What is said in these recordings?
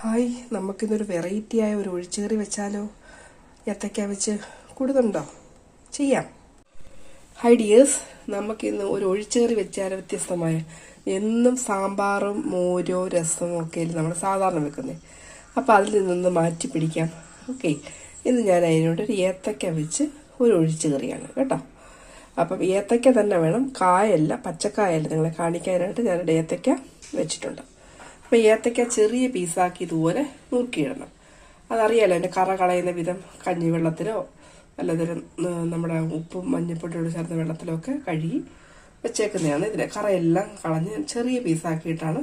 Hi നമുക്കിന്നൊരു variety ആയ ഒരു ഒഴിച്ചുകറി വെച്ചാലോ? ഏത്തക്ക വെച്ച് കൂടുതണ്ടോ ചെയ്യാം. ഹൈ ഡിയേഴ്സ് നമുക്കിന്ന് ഒരു ഒഴിച്ചുകറി വെച്ചാൽ വ്യത്യസ്തമായ? എന്നും സാമ്പാറും മോരോ രസമോ ഒക്കെ നമ്മൾ സാധാരണ വെക്കുന്നത് അപ്പോൾ അതിൽ നിന്നൊന്ന് മാറ്റി പിടിക്കാം. ഓക്കെ ഇന്ന് ഞാൻ അതിനോട് ഒരു ഏത്തക്ക വെച്ച് ഒരു ഒഴിച്ചുകറിയാണ് കേട്ടോ. അപ്പം ഏത്തക്ക തന്നെ വേണം. കായല്ല പച്ചക്കായല്ല നിങ്ങളെ കാണിക്കാനായിട്ട് ഞാനൊരു ഏത്തക്ക വെച്ചിട്ടുണ്ട്. അപ്പോൾ ഏത്തയ്ക്ക ചെറിയ പീസാക്കി ഇതുപോലെ നുറുക്കിയിടണം. അതറിയാലോ എന്റെ കറ കളയുന്ന വിധം കഞ്ഞിവെള്ളത്തിലോ അല്ലാതൊരു നമ്മുടെ ഉപ്പും മഞ്ഞപ്പൊടിയോട് ചേർന്ന വെള്ളത്തിലോ ഒക്കെ കഴുകി വെച്ചേക്കുന്നതാണ് ഇതിലെ. കറയെല്ലാം കളഞ്ഞ് ചെറിയ പീസാക്കിയിട്ടാണ്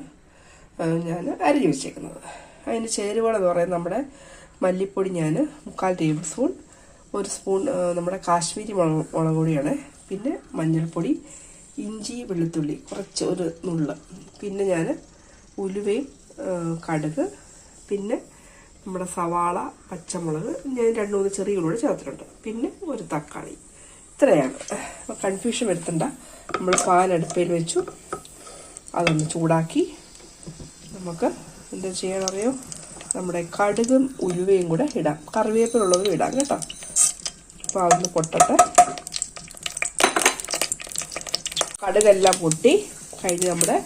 ഞാൻ അരിഞ്ഞ് വെച്ചേക്കുന്നത്. അതിന്റെ ചേരുവകളെന്ന് പറയുന്നത് നമ്മുടെ മല്ലിപ്പൊടി ഞാൻ മുക്കാൽ ടേബിൾ സ്പൂൺ ഒരു സ്പൂൺ നമ്മുടെ കാശ്മീരി മുളക് മുളക് പിന്നെ മഞ്ഞൾപ്പൊടി ഇഞ്ചി വെളുത്തുള്ളി കുറച്ച് ഒരു നുള്ള്. പിന്നെ ഞാൻ ഉലുവയും കടുക് പിന്നെ നമ്മുടെ സവാള പച്ചമുളക് ഞാൻ രണ്ട് മൂന്ന് ചെറിയ ഉള്ളി ചേർത്തിട്ടുണ്ട്. പിന്നെ ഒരു തക്കാളി. ഇത്രയാണ്. കൺഫ്യൂഷൻ വരുത്തണ്ട. നമ്മൾ പാൻ അടുപ്പയിൽ വെച്ചു. അതൊന്ന് ചൂടാക്കി. നമുക്ക് എന്താ ചെയ്യണറിയോ നമ്മുടെ കടുകും ഉലുവയും കൂടെ ഇടാം. കറിവേപ്പിലുള്ളതും ഇടാം കേട്ടോ. അപ്പോൾ അതൊന്ന് പൊട്ടട്ടെ. കടുകെല്ലാം പൊട്ടി കഴിഞ്ഞ് നമ്മുടെ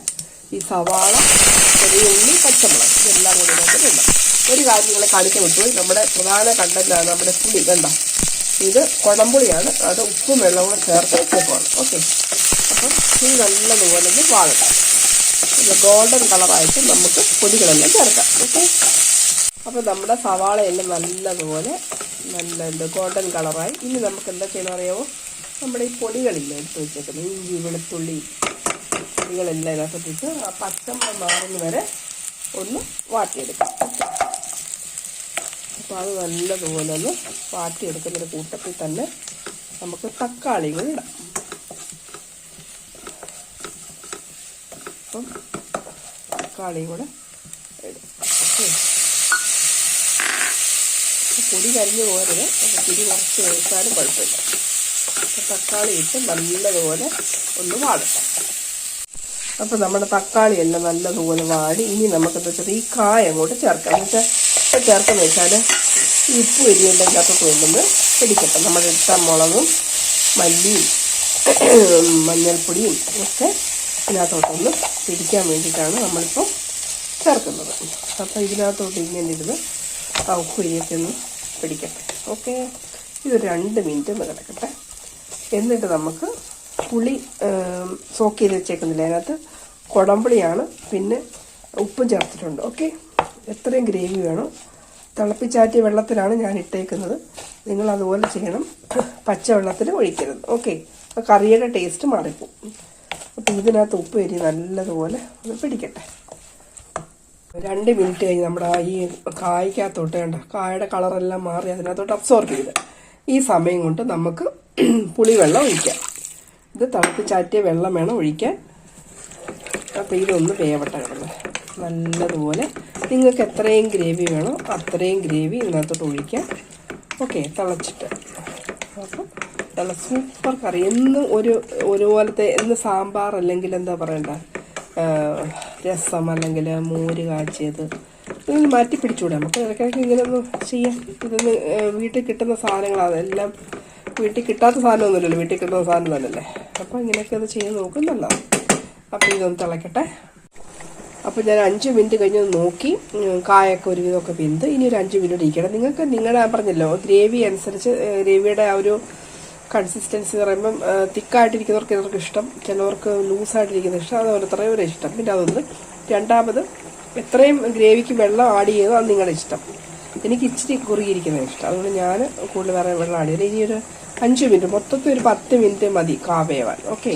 ഈ സവാള ചെറിയ ഉള്ളി പച്ചമുളക് ഇതെല്ലാം കൂടി ഇടാം. ഒരു കാര്യം നിങ്ങളെ കാണിക്കാൻ വിട്ടുപോയി നമ്മുടെ പ്രധാന കണ്ടന്റാണ് നമ്മുടെ പുളി കണ്ട? ഇത് കുടംപുളിയാണ് അത് ഉപ്പും വെള്ളവും കൂടെ ചേർത്ത് വെച്ചേക്കുവാണ്. ഓക്കെ. അപ്പം ഇത് നല്ലതുപോലെ ഒന്ന് വാഴട്ടാം. ഗോൾഡൻ കളറായിട്ട് നമുക്ക് പൊടികളെല്ലാം ചേർക്കാം. ഓക്കെ. അപ്പോൾ നമ്മുടെ സവാളയെല്ലാം നല്ലതുപോലെ നല്ല ഇത് ഗോൾഡൻ കളറായി ഇനി നമുക്ക് എന്താ ചെയ്യണമെന്ന് അറിയാമോ നമ്മുടെ ഈ പൊടികളില്ല എടുത്ത് വെച്ചേക്കുന്നത്. ഇഞ്ചി വെളുത്തുള്ളി പൊടികളെല്ലാം ഇതിനകത്തിട്ട് ആ പച്ചമണം മാറുന്ന വരെ ഒന്ന് വാട്ടിയെടുക്കാം. അപ്പം അത് നല്ലതുപോലെ ഒന്ന് വാട്ടിയെടുക്കുന്നൊരു കൂട്ടത്തിൽ തന്നെ നമുക്ക് തക്കാളിയും ഇടാം. അപ്പം തക്കാളി കൂടെ ഇടും പൊടി കരിഞ്ഞു പോകരുത്. അപ്പോൾ തിരി കുറച്ച് കഴിച്ചാലും കുഴപ്പമില്ല. തക്കാളി ഇട്ട് നല്ലതുപോലെ ഒന്ന് വാടട്ടെ. അപ്പോൾ നമ്മുടെ തക്കാളി എല്ലാം നല്ലതുപോലെ വാടി. ഇനി നമുക്കെന്താ വെച്ചാൽ ഈ കായ അങ്ങോട്ട് ചേർക്കാം. എന്ന് വെച്ചാൽ ചേർക്കുന്നത് വെച്ചാൽ ഈ ഉപ്പ് എരിയെല്ലാം ഇതിനകത്തോട്ട് കൊണ്ടുവന്ന് പിടിക്കട്ടെ. നമ്മുടെ ഇട്ട മുളകും മല്ലിയും മഞ്ഞൾപ്പൊടിയും ഒക്കെ ഇതിനകത്തോട്ടൊന്ന് പിടിക്കാൻ വേണ്ടിയിട്ടാണ് നമ്മളിപ്പോൾ ചേർക്കുന്നത്. അപ്പോൾ ഇതിനകത്തോട്ട് ഇങ്ങനെ ഇരുന്ന് ആ ഉപ്പുരിയൊക്കെ ഒന്ന് പിടിക്കട്ടെ. ഓക്കെ? ഇത് രണ്ട് മിനിറ്റ് ഒന്ന് കിടക്കട്ടെ. എന്നിട്ട് നമുക്ക് പുളി സോക്ക് ചെയ്ത് വെച്ചേക്കുന്നില്ല അതിനകത്ത് കുടംപുളിയാണ് പിന്നെ ഉപ്പും ചേർത്തിട്ടുണ്ട്. ഓക്കെ എത്രയും ഗ്രേവി വേണം. തിളപ്പിച്ചാറ്റിയ വെള്ളത്തിലാണ് ഞാൻ ഇട്ടേക്കുന്നത്. നിങ്ങൾ അതുപോലെ ചെയ്യണം. പച്ച വെള്ളത്തിൽ ഒഴിക്കരുത്. ഓക്കെ അപ്പോൾ കറിയുടെ ടേസ്റ്റ് മാറിപ്പോവും. അപ്പോൾ ഇതിനകത്ത് ഉപ്പ് എരി നല്ലതുപോലെ ഒന്ന് പിടിക്കട്ടെ. രണ്ട് മിനിറ്റ് കഴിഞ്ഞ് നമ്മുടെ ഈ കായ്ക്കകത്തോട്ട് കണ്ട കായയുടെ കളറെല്ലാം മാറി അതിനകത്തോട്ട് അബ്സോർബ് ചെയ്ത്. ഈ സമയം കൊണ്ട് നമുക്ക് പുളിവെള്ളം ഒഴിക്കാം. ഇത് തിളപ്പിച്ചാറ്റിയ വെള്ളം വേണം ഒഴിക്കാൻ. അപ്പോൾ ഇതൊന്ന് വേവട്ടെ കിടന്ന് നല്ലതുപോലെ നിങ്ങൾക്ക് എത്രയും ഗ്രേവി വേണോ അത്രയും ഗ്രേവി ഇതിനകത്തോട്ട് ഒഴിക്കാം. ഓക്കെ തിളച്ചിട്ട്. അപ്പം നല്ല സൂപ്പർ കറി എന്നും ഒരു ഒരുപോലത്തെ എന്ന് സാമ്പാർ അല്ലെങ്കിൽ എന്താ പറയണ്ട? രസം അല്ലെങ്കിൽ മോര് കാച്ചിയത്. ഇതൊന്ന് മാറ്റി പിടിച്ചുകൂടെ നമുക്ക് ഇടയ്ക്കിടയ്ക്ക് ഇങ്ങനെ ഒന്ന് ചെയ്യാം. ഇതൊന്ന് വീട്ടിൽ കിട്ടുന്ന സാധനങ്ങളാണ് എല്ലാം വീട്ടിൽ കിട്ടാത്ത സാധനമൊന്നുമില്ലല്ലോ. വീട്ടിൽ കിട്ടുന്ന സാധനം തന്നെയല്ലേ? അപ്പോൾ ഇങ്ങനെയൊക്കെ ഒന്ന് ചെയ്ത് നോക്കും നല്ലതാണ് ഇതൊന്ന് തിളക്കട്ടെ. അപ്പോൾ ഞാൻ അഞ്ച് മിനിറ്റ് കഴിഞ്ഞ് നോക്കി. കായൊക്കെ ഒരു വിധമൊക്കെ പിന്ത് ഇനി ഒരു അഞ്ച് മിനിറ്റ് ഇരിക്കണം. നിങ്ങൾക്ക് നിങ്ങളുടെ പറഞ്ഞല്ലോ ഗ്രേവി അനുസരിച്ച് ഗ്രേവിയുടെ ആ ഒരു കൺസിസ്റ്റൻസി എന്ന് പറയുമ്പം തിക്കായിട്ടിരിക്കുന്നവർക്ക് ഇവർക്ക് ഇഷ്ടം. ചിലവർക്ക് ലൂസായിട്ടിരിക്കുന്ന ഇഷ്ടം. അത് ഓരോരുത്തരുടെ ഇഷ്ടം. പിന്നെ അതൊന്ന് രണ്ടാമത് എത്രയും ഗ്രേവിക്ക് വെള്ളം ആഡ് ചെയ്തോ അത് നിങ്ങളുടെ ഇഷ്ടം. എനിക്ക് ഇച്ചിരി കുറുകിയിരിക്കുന്ന ഇഷ്ടം. അതുകൊണ്ട് ഞാൻ കൂടുതൽ വേറെ വെള്ളം ആഡ് ചെയ്തില്ല ഇനി ഒരു അഞ്ച് മിനിറ്റ്. മൊത്തത്തിൽ ഒരു പത്ത് മിനിറ്റ് മതി കാവേവാൻ. ഓക്കെ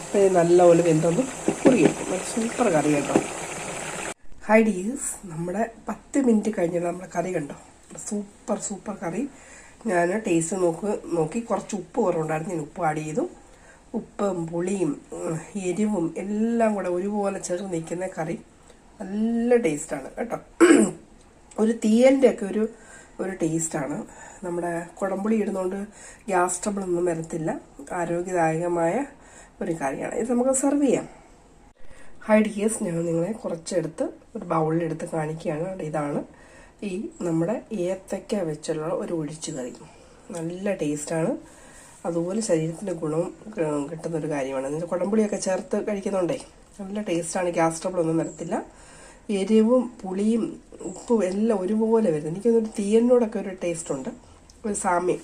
അപ്പോൾ ഇത് നല്ലപോലെ വെന്തൊന്ന് കുറുകിയിരിക്കും നല്ല സൂപ്പർ കറി കേട്ടോ. ഹൈ ഡീസ് നമ്മുടെ പത്ത് മിനിറ്റ് കഴിഞ്ഞിട്ട് നമ്മുടെ കറി കണ്ടോ? സൂപ്പർ സൂപ്പർ കറി. ഞാൻ ടേസ്റ്റ് നോക്ക് നോക്കി കുറച്ച് ഉപ്പ് കുറവുണ്ടായിരുന്നു. ഞാൻ ഉപ്പ് ആഡ് ചെയ്തു. ഉപ്പും പുളിയും എരിവും എല്ലാം കൂടെ ഒരുപോലെ ചേർന്ന് നിൽക്കുന്ന കറി. നല്ല ടേസ്റ്റാണ് കേട്ടോ. ഒരു തീയലിന്റെ ഒക്കെ ഒരു ഒരു ടേസ്റ്റാണ് നമ്മുടെ കുടംപുളി ഇടുന്നതുകൊണ്ട് ഗ്യാസ് ട്രബിൾ ഒന്നും വരത്തില്ല. ആരോഗ്യദായകമായ ഒരു കറിയാണ് ഇത് നമുക്ക് സെർവ് ചെയ്യാം. ഹൈ കേസ് ഞാൻ നിങ്ങളെ കുറച്ചെടുത്ത് ഒരു ബൗളിലെടുത്ത് കാണിക്കുകയാണ്. ഇതാണ് ഈ നമ്മുടെ ഏത്തക്ക വെച്ചുള്ള ഒരു ഒഴിച്ചു കറി. നല്ല ടേസ്റ്റാണ്. അതുപോലെ ശരീരത്തിന് ഗുണവും കിട്ടുന്നൊരു കാര്യമാണ്. കുടംപുളിയൊക്കെ ചേർത്ത് കഴിക്കുന്നുണ്ടേ നല്ല ടേസ്റ്റാണ്. ഗ്യാസ് ട്രബിൾ ഒന്നും വരത്തില്ല. എരിവും പുളിയും ഉപ്പും എല്ലാം ഒരുപോലെ വരുന്നത് എനിക്കൊന്നൊരു തീയലിനോടൊക്കെ ഒരു ടേസ്റ്റ് ഉണ്ട്. ഒരു സാമ്യം.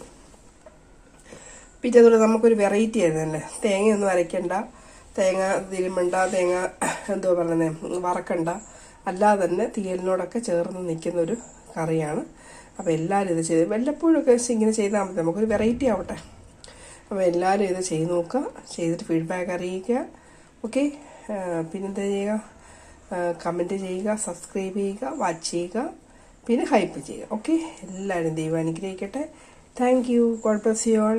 പിന്നെ അതുപോലെ നമുക്കൊരു വെറൈറ്റി ആയിരുന്നു തന്നെ തേങ്ങയൊന്നും അരയ്ക്കണ്ട. തേങ്ങ തിരുമണ്ട തേങ്ങ എന്തോ പറയുന്നത് വറക്കണ്ട. അല്ലാതെ തന്നെ തീയലിനോടൊക്കെ ചേർന്ന് നിൽക്കുന്ന ഒരു കറിയാണ്. അപ്പോൾ എല്ലാവരും ഇത് ചെയ്ത് വല്ലപ്പോഴൊക്കെ ഇങ്ങനെ ചെയ്താൽ മതി. നമുക്കൊരു വെറൈറ്റി ആവട്ടെ. അപ്പോൾ എല്ലാവരും ഇത് ചെയ്ത് നോക്കുക. ചെയ്തിട്ട് ഫീഡ്ബാക്ക് അറിയിക്കുക. ഓക്കെ പിന്നെന്താ ചെയ്യുക? കമന്റ് ചെയ്യുക സബ്സ്ക്രൈബ് ചെയ്യുക വാച്ച് ചെയ്യുക പിന്നെ ഹൈപ്പ് ചെയ്യുക. ഓക്കെ എല്ലാവരും ദൈവം അനുഗ്രഹിക്കട്ടെ. Thank you God bless you all